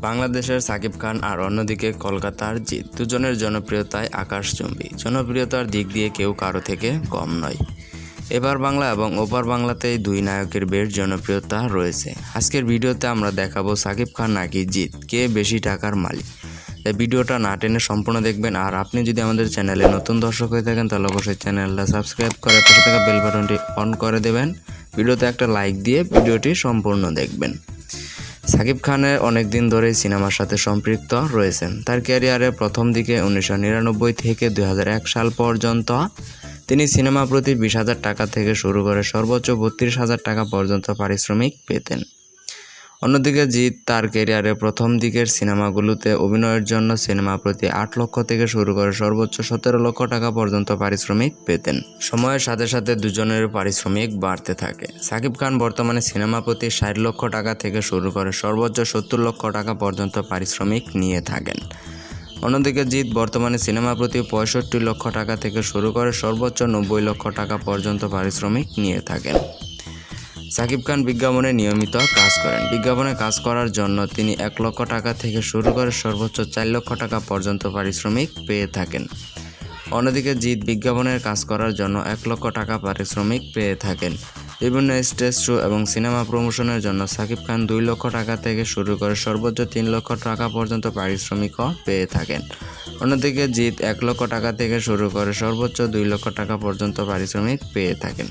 বাংলাদেশের সাকিব খান আর অন্যদিকে কলকাতার জিৎ দুজনের জনপ্রিয়তায় আকাশচুম্বী। জনপ্রিয়তার দিক দিয়ে কেউ কারও থেকে কম নয়। এবার বাংলা এবং ওপার বাংলাতেই দুই নায়কের বেশ জনপ্রিয়তা রয়েছে। আজকের ভিডিওতে আমরা দেখাবো সাকিব খান নাকি জিৎ, কে বেশি টাকার মালিক? তাই ভিডিওটা না টেনে সম্পূর্ণ দেখবেন। আর আপনি যদি আমাদের চ্যানেলে নতুন দর্শক হয়ে থাকেন, তাহলে অবশ্যই চ্যানেলটা সাবস্ক্রাইব করে পাশে থাকা বেল বাটনটি অন করে দেবেন। ভিডিওতে একটা লাইক দিয়ে ভিডিওটি সম্পূর্ণ দেখবেন। সাকিব খানের অনেক দিন ধরেই সিনেমার সাথে সম্পৃক্ত রয়েছেন। তার ক্যারিয়ারে প্রথম দিকে উনিশশো নিরানব্বই থেকে দু হাজার এক সাল পর্যন্ত তিনি সিনেমা প্রতি বিশ হাজার টাকা থেকে শুরু করে সর্বোচ্চ বত্রিশ হাজার টাকা পর্যন্ত পারিশ্রমিক পেতেন। অন্যদিকে জিৎ তার ক্যারিয়ারে প্রথম দিকের সিনেমাগুলোতে অভিনয়ের জন্য সিনেমা প্রতি আট লক্ষ থেকে শুরু করে সর্বোচ্চ সতেরো লক্ষ টাকা পর্যন্ত পারিশ্রমিক পেতেন। সময়ের সাথে সাথে দুজনের পারিশ্রমিক বাড়তে থাকে। সাকিব খান বর্তমানে সিনেমা প্রতি ষাট লক্ষ টাকা থেকে শুরু করে সর্বোচ্চ সত্তর লক্ষ টাকা পর্যন্ত পারিশ্রমিক নিয়ে থাকেন। অন্যদিকে জিৎ বর্তমানে সিনেমা প্রতি পঁয়ষট্টি লক্ষ টাকা থেকে শুরু করে সর্বোচ্চ নব্বই লক্ষ টাকা পর্যন্ত পারিশ্রমিক নিয়ে থাকেন। সাকিব খান বিজ্ঞাপনে নিয়মিত কাজ করেন। বিজ্ঞাপনে কাজ করার জন্য তিনি এক লক্ষ টাকা থেকে শুরু করে সর্বোচ্চ চার লক্ষ টাকা পর্যন্ত পারিশ্রমিক পেয়ে থাকেন। অন্যদিকে জিৎ বিজ্ঞাপনের কাজ করার জন্য এক লক্ষ টাকা পারিশ্রমিক পেয়ে থাকেন। বিভিন্ন স্টেজ শো এবং সিনেমা প্রমোশনের জন্য সাকিব খান দুই লক্ষ টাকা থেকে শুরু করে সর্বোচ্চ তিন লক্ষ টাকা পর্যন্ত পারিশ্রমিকও পেয়ে থাকেন। অন্যদিকে জিৎ এক লক্ষ টাকা থেকে শুরু করে সর্বোচ্চ দুই লক্ষ টাকা পর্যন্ত পারিশ্রমিক পেয়ে থাকেন।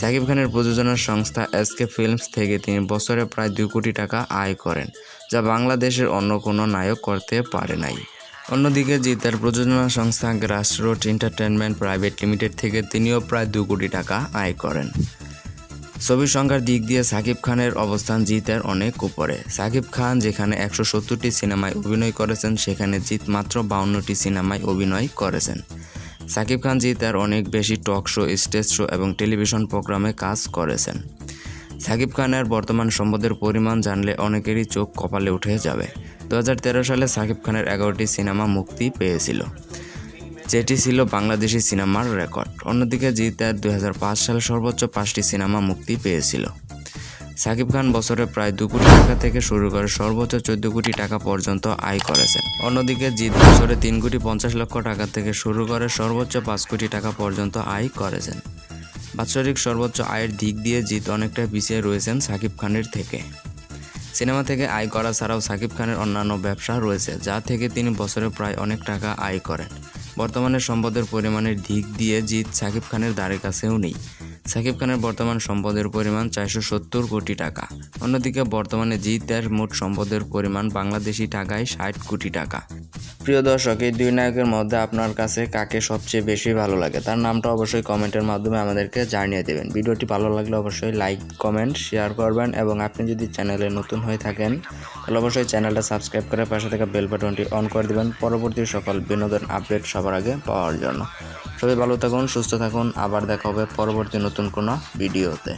সাকিব খানের প্রযোজনা সংস্থা এসকে ফিল্মস থেকে তিনি বছরে প্রায় দুই কোটি টাকা আয় করেন, যা বাংলাদেশের অন্য কোনো নায়ক করতে পারে নাই। অন্যদিকে জিতার প্রযোজনা সংস্থা গ্রাসরুট এন্টারটেনমেন্ট প্রাইভেট লিমিটেড থেকে তিনিও প্রায় দু কোটি টাকা আয় করেন। ছবির সংখ্যার দিক দিয়ে সাকিব খানের অবস্থান জিতের অনেক উপরে। সাকিব খান যেখানে একশো সত্তরটি সিনেমায় অভিনয় করেছেন, সেখানে জিৎ মাত্র বাউন্নটি সিনেমায় অভিনয় করেছেন। সাকিব খান জি তার অনেক বেশি টক শো, স্টেজ শো এবং টেলিভিশন প্রোগ্রামে কাজ করেছেন। সাকিব খানের বর্তমান সম্পদের পরিমাণ জানলে অনেকেরই চোখ কপালে উঠে যাবে। দু হাজার তেরো সালে সাকিব খানের এগারোটি সিনেমা মুক্তি পেয়েছিল, যেটি ছিল বাংলাদেশি সিনেমার রেকর্ড। অন্যদিকে জিতার দুই সালে সর্বোচ্চ পাঁচটি সিনেমা মুক্তি পেয়েছিল। সাকিব খান বছরে প্রায় দু কোটি টাকা থেকে শুরু করে সর্বোচ্চ চোদ্দ কোটি টাকা পর্যন্ত আয় করেছেন। অন্যদিকে জিৎ বছরে তিন কোটি পঞ্চাশ লক্ষ টাকা থেকে শুরু করে সর্বোচ্চ পাঁচ কোটি টাকা পর্যন্ত আয় করেছেন। বাৎসরিক সর্বোচ্চ আয়ের দিক দিয়ে জিৎ অনেকটা পিছিয়ে রয়েছেন সাকিব খানের থেকে। সিনেমা থেকে আয় করা ছাড়াও সাকিব খানের অন্যান্য ব্যবসা রয়েছে, যা থেকে তিনি বছরে প্রায় অনেক টাকা আয় করেন। বর্তমানে সম্পদের পরিমাণের দিক দিয়ে জিৎ সাকিব খানের দ্বারের কাছেও নেই। সাকিব খানের বর্তমান সম্পদের পরিমাণ চারশো সত্তর কোটি টাকা। অন্যদিকে বর্তমানে জিৎ দাস মোট সম্পদের পরিমাণ বাংলাদেশি টাকায় ষাট কোটি টাকা। প্রিয় দর্শক, এই দুই নায়কের মধ্যে আপনার কাছে কাকে সবচেয়ে বেশি ভালো লাগে? তার নামটা অবশ্যই কমেন্টের মাধ্যমে আমাদেরকে জানিয়ে দেবেন। ভিডিওটি ভালো লাগলে অবশ্যই লাইক, কমেন্ট, শেয়ার করবেন এবং আপনি যদি চ্যানেলে নতুন হয়ে থাকেন, তাহলে অবশ্যই চ্যানেলটা সাবস্ক্রাইব করে পাশে থাকা বেল বাটনটি অন করে দেবেন পরবর্তী সকল বিনোদন আপডেট সবার আগে পাওয়ার জন্য। সবাই ভালো থাকুন, সুস্থ থাকুন। আবার দেখা হবে পরবর্তী নতুন কোনো ভিডিওতে।